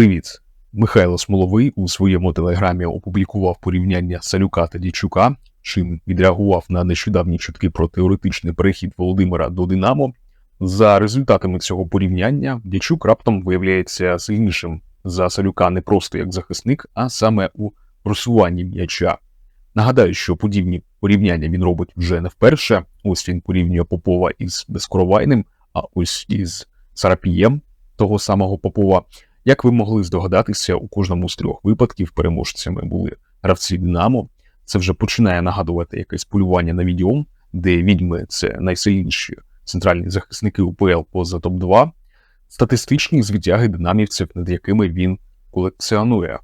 Привіт! Михайло Смоловий у своєму телеграмі опублікував порівняння Салюка та Дячука, чим відреагував на нещодавні чутки про теоретичний перехід Володимира до Динамо. За результатами цього порівняння Дячук раптом виявляється сильнішим за Салюка не просто як захисник, а саме у просуванні м'яча. Нагадаю, що подібні порівняння він робить вже не вперше. Ось він порівнює Попова із Безкоровайним, а ось із Сарапієм того самого Попова. Як ви могли здогадатися, у кожному з трьох випадків переможцями були гравці Динамо. Це вже починає нагадувати якесь полювання на відьом, де відьми це найсильніші центральні захисники УПЛ поза топ-2, статистичні звитяги динамівців, над якими він колекціонує,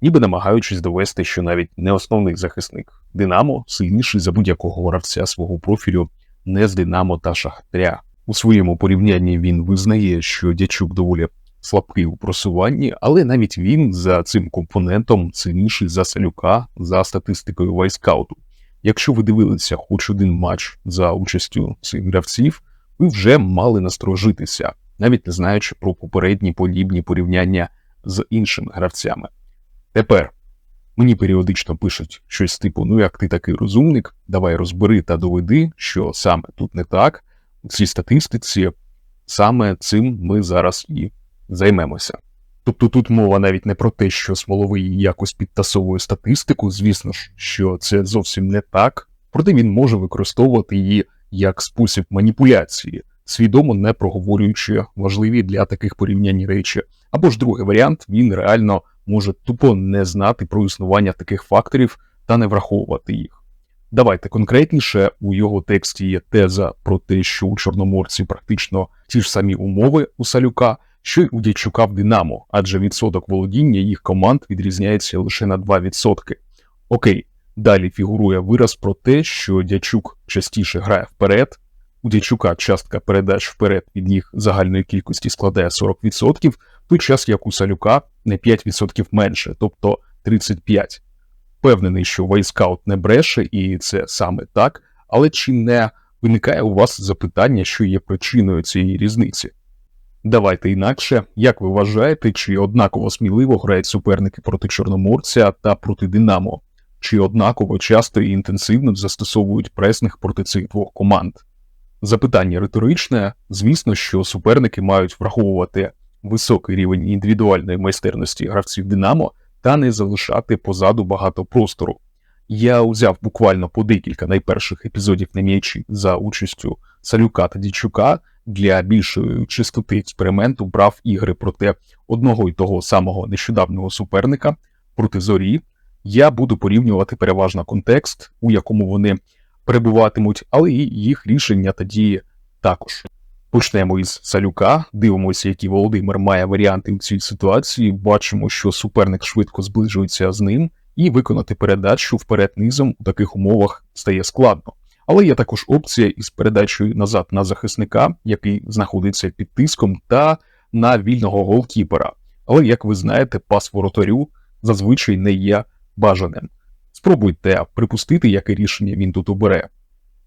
ніби намагаючись довести, що навіть не основний захисник Динамо сильніший за будь-якого гравця свого профілю не з Динамо та Шахтаря. У своєму порівнянні він визнає, що Дячук доволі слабкий у просуванні, але навіть він за цим компонентом сильніший за Салюка за статистикою Вайскауту. Якщо ви дивилися хоч один матч за участю цих гравців, ви вже мали насторожитися, навіть не знаючи про попередні подібні порівняння з іншими гравцями. Тепер мені періодично пишуть щось типу: ну як ти такий розумник, давай розбери та доведи, що саме тут не так. У цій статистиці саме цим ми зараз і займемося. Тобто тут мова навіть не про те, що смоловий якось підтасовує статистику, звісно ж, що це зовсім не так, проте він може використовувати її як спосіб маніпуляції, свідомо не проговорюючи важливі для таких порівнянь речі. Або ж другий варіант, він реально може тупо не знати про існування таких факторів та не враховувати їх. Давайте конкретніше, у його тексті є теза про те, що у Чорноморці практично ті ж самі умови у Салюка, що й у Дячука в Динамо, адже відсоток володіння їх команд відрізняється лише на 2%. Окей, далі фігурує вираз про те, що Дячук частіше грає вперед. У Дячука частка передач вперед від їх загальної кількості складає 40%, в той час як у Салюка не 5% менше, тобто 35%. Впевнений, що Вайскаут не бреше, і це саме так, але чи не виникає у вас запитання, що є причиною цієї різниці? Давайте інакше, як ви вважаєте, чи однаково сміливо грають суперники проти Чорноморця та проти Динамо, чи однаково часто і інтенсивно застосовують пресних проти цих двох команд? Запитання риторичне, звісно, що суперники мають враховувати високий рівень індивідуальної майстерності гравців Динамо та не залишати позаду багато простору. Я узяв буквально по декілька найперших епізодів на м'ячі за участю Салюка та Дічука для більшої чистоти експерименту брав ігри проти одного і того самого нещодавнього суперника проти зорі. Я буду порівнювати переважно контекст, у якому вони перебуватимуть, але і їх рішення та дії також. Почнемо із Салюка, дивимося, які Володимир має варіанти у цій ситуації. Бачимо, що суперник швидко зближується з ним, і виконати передачу вперед низом у таких умовах стає складно. Але є також опція із передачею назад на захисника, який знаходиться під тиском, та на вільного голкіпера. Але, як ви знаєте, пас воротарю зазвичай не є бажаним. Спробуйте припустити, яке рішення він тут обере.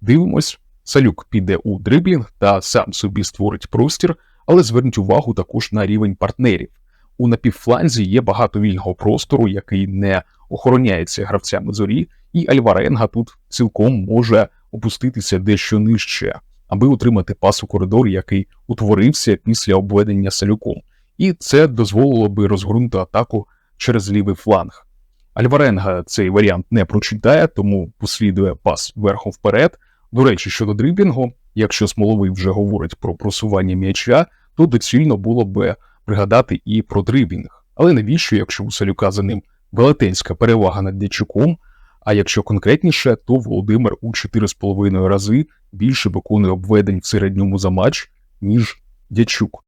Дивимось, Салюк піде у дриблінг та сам собі створить простір, але зверніть увагу також на рівень партнерів. У напівфланзі є багато вільного простору, який не охороняється гравцями зорі, і Альваренга тут цілком може опуститися дещо нижче, аби отримати пас у коридор, який утворився після обведення салюком, і це дозволило би розгорнути атаку через лівий фланг. Альваренга цей варіант не прочитає, тому послідує пас верхом вперед. До речі, щодо дріблінгу, якщо Смоловий вже говорить про просування м'яча, то доцільно було б пригадати і про дриблінг. Але навіщо, якщо у Салюка за ним велетенська перевага над Дячуком, а якщо конкретніше, то Володимир у 4,5 рази більше виконує обведень в середньому за матч, ніж Дячук.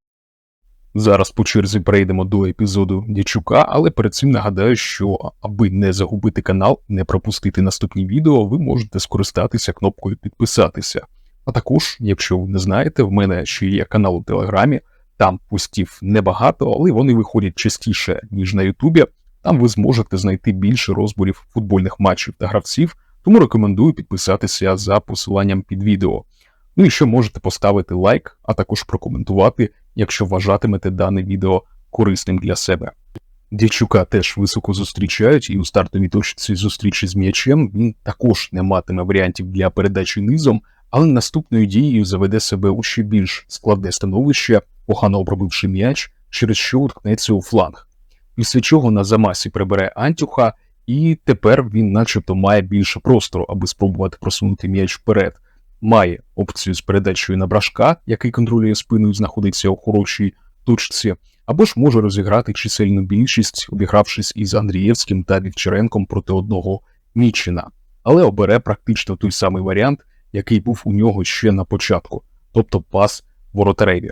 Зараз по черзі перейдемо до епізоду Дячука, але перед цим нагадаю, що аби не загубити канал, не пропустити наступні відео, ви можете скористатися кнопкою підписатися. А також, якщо ви не знаєте, в мене ще є канал у Телеграмі, там постів небагато, але вони виходять частіше, ніж на Ютубі. Там ви зможете знайти більше розборів футбольних матчів та гравців, тому рекомендую підписатися за посиланням під відео. Ну і ще можете поставити лайк, а також прокоментувати, якщо вважатимете дане відео корисним для себе. Дячука теж високо зустрічають, і у стартовій точці зустрічі з м'ячем він також не матиме варіантів для передачі низом, але наступною дією заведе себе у ще більш складне становище, погано обробивши м'яч, через що уткнеться у фланг. Після чого на замасі прибере Антюха, і тепер він, начебто, має більше простору, аби спробувати просунути м'яч вперед. Має опцію з передачею на брашка, який контролює спину і знаходиться у хорошій точці, або ж може розіграти чисельну більшість, обігравшись із Андрієвським та Вівчаренком проти одного Мічина, але обере практично той самий варіант, який був у нього ще на початку, тобто пас воротареві.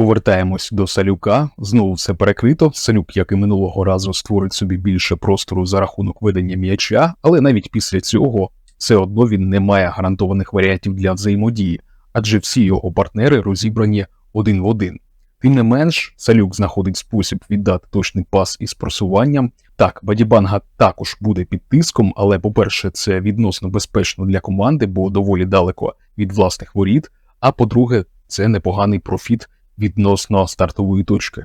Повертаємось до Салюка. Знову все перекрито. Салюк, як і минулого разу, створить собі більше простору за рахунок ведення м'яча, але навіть після цього все одно він не має гарантованих варіантів для взаємодії, адже всі його партнери розібрані один в один. Тим не менш, Салюк знаходить спосіб віддати точний пас із просуванням. Так, Бадібанга також буде під тиском, але, по-перше, це відносно безпечно для команди, бо доволі далеко від власних воріт. А по-друге, це непоганий профіт відносно стартової точки.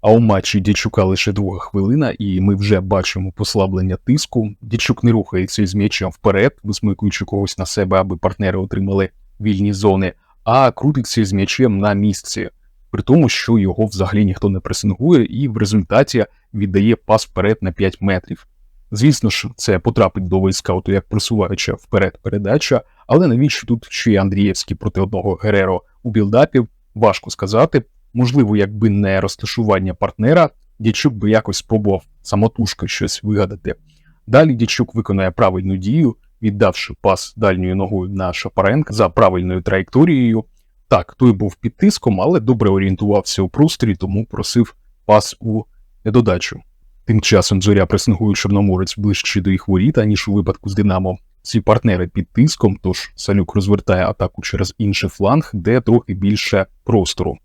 А у матчі Дячука лише друга хвилина, і ми вже бачимо послаблення тиску. Дячук не рухається із м'ячем вперед, висмикуючи когось на себе, аби партнери отримали вільні зони, а крутиться з м'ячем на місці, при тому, що його взагалі ніхто не пресингує, і в результаті віддає пас вперед на 5 метрів. Звісно ж, це потрапить до войскауту як просуваюча вперед передача, але навіщо тут ще й Андрієвський проти одного Гереро у білдапів, важко сказати. Можливо, якби не розташування партнера, Дячук би якось спробував самотужки щось вигадати. Далі Дячук виконає правильну дію, віддавши пас дальньою ногою на Шапаренка за правильною траєкторією. Так, той був під тиском, але добре орієнтувався у просторі, тому просив пас у недодачу. Тим часом зоря пресингує Чорноморець ближче до їх воріт, аніж у випадку з Динамо. Ці партнери під тиском, тож Салюк розвертає атаку через інший фланг, де трохи більше простору.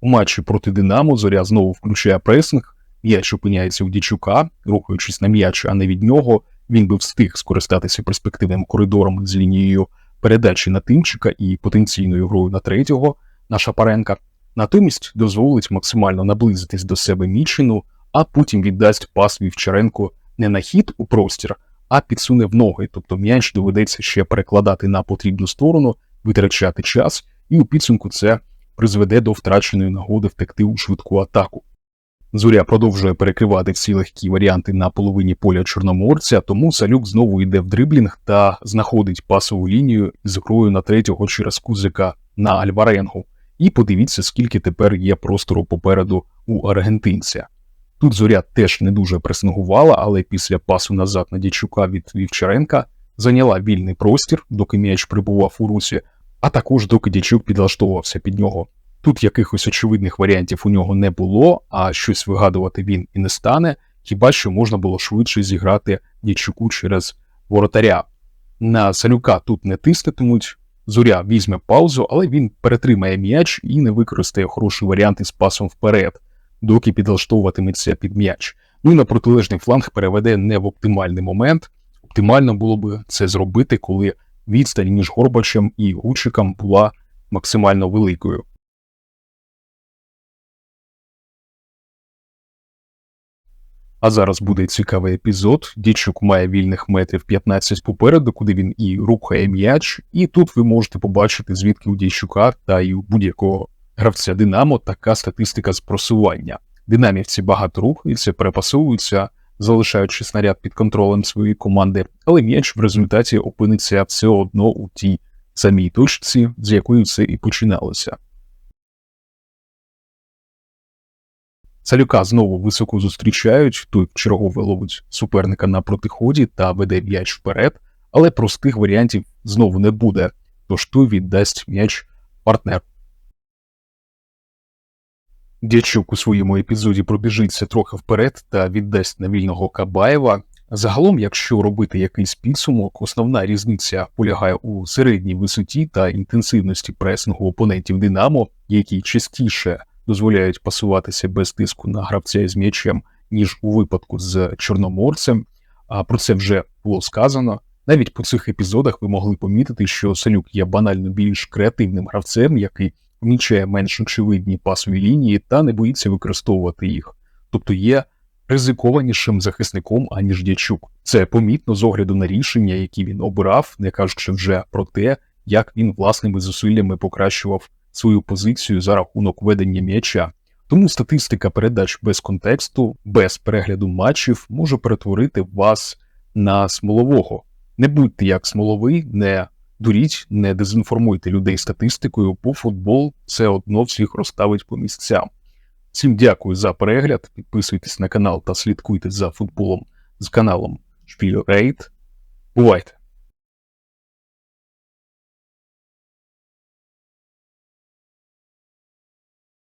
У матчі проти Динамо зоря знову включає пресинг, м'яч опиняється у Дічука, рухаючись на м'яч, а не від нього. Він би встиг скористатися перспективним коридором з лінією передачі на Тимчика і потенційною грою на третього на Шапаренка. Натомість дозволить максимально наблизитись до себе Мічину, а потім віддасть пас Вівчаренко не на хід у простір, а підсуне в ноги, тобто м'яч доведеться ще перекладати на потрібну сторону, витрачати час, і у підсумку це призведе до втраченої нагоди втекти у швидку атаку. Зоря продовжує перекривати всі легкі варіанти на половині поля Чорноморця, тому Салюк знову йде в дриблінг та знаходить пасову лінію з грою на третього через кузика на Альваренгу. І подивіться, скільки тепер є простору попереду у аргентинця. Тут зоря теж не дуже пресингувала, але після пасу назад на Дячука від Вівчаренка зайняла вільний простір, доки м'яч прибував у русі, а також доки Дячук підлаштовувався під нього. Тут якихось очевидних варіантів у нього не було, а щось вигадувати він і не стане, хіба що можна було швидше зіграти Дячуку через воротаря. На Салюка тут не тиснетимуть, зоря візьме паузу, але він перетримає м'яч і не використає хороший варіант із пасом вперед, доки підлаштовуватиметься під м'яч. Ну і на протилежний фланг переведе не в оптимальний момент. Оптимально було б це зробити, коли відстань між Горбачем і Гучиком була максимально великою. А зараз буде цікавий епізод. Дічук має вільних метрів 15 попереду, куди він і рухає м'яч, і тут ви можете побачити, звідки у Дійчука та й у будь-якого гравця Динамо така статистика з просування. Динамівці багато рухаються, перепасовуються, залишаючи снаряд під контролем своєї команди, але м'яч в результаті опиниться все одно у тій самій точці, з якої все і починалося. Салюка знову високо зустрічають, той чергове ловить суперника на протиході та веде м'яч вперед, але простих варіантів знову не буде, тож той віддасть м'яч партнер. Дячук у своєму епізоді пробіжиться трохи вперед та віддасть на вільного Кабаєва. Загалом, якщо робити якийсь підсумок, основна різниця полягає у середній висоті та інтенсивності пресингу опонентів Динамо, які частіше дозволяють пасуватися без тиску на гравця з м'ячем, ніж у випадку з Чорноморцем. А про це вже було сказано. Навіть по цих епізодах ви могли помітити, що Салюк є банально більш креативним гравцем, який помічає менш очевидні пасові лінії та не боїться використовувати їх, тобто є ризикованішим захисником, аніж Дячук. Це помітно з огляду на рішення, які він обирав, не кажучи вже про те, як він власними зусиллями покращував свою позицію за рахунок ведення м'яча. Тому статистика передач без контексту, без перегляду матчів може перетворити вас на смолового. Не будьте як смоловий, не дуріть, не дезінформуйте людей статистикою, бо футбол все одно всіх розставить по місцям. Всім дякую за перегляд. Підписуйтесь на канал та слідкуйте за футболом з каналом Шпіль Рейд. Бувайте!